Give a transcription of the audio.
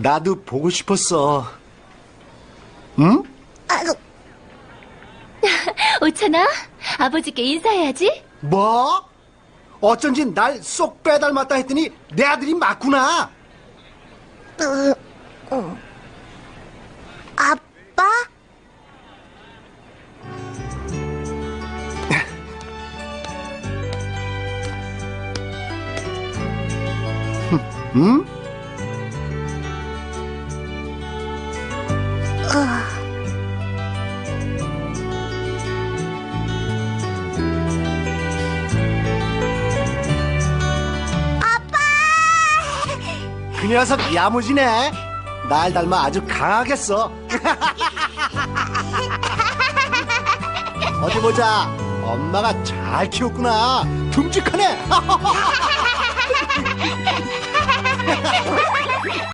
나도 보고 싶었어. 응? 아이고, 오천아, 아버지께 인사해야지. 뭐? 어쩐지 날 쏙 빼닮았다 했더니 내 아들이 맞구나. 으, 어. 아빠? 응? 그 녀석 야무지네. 날 닮아 아주 강하겠어. 어디 보자. 엄마가 잘 키웠구나. 듬직하네.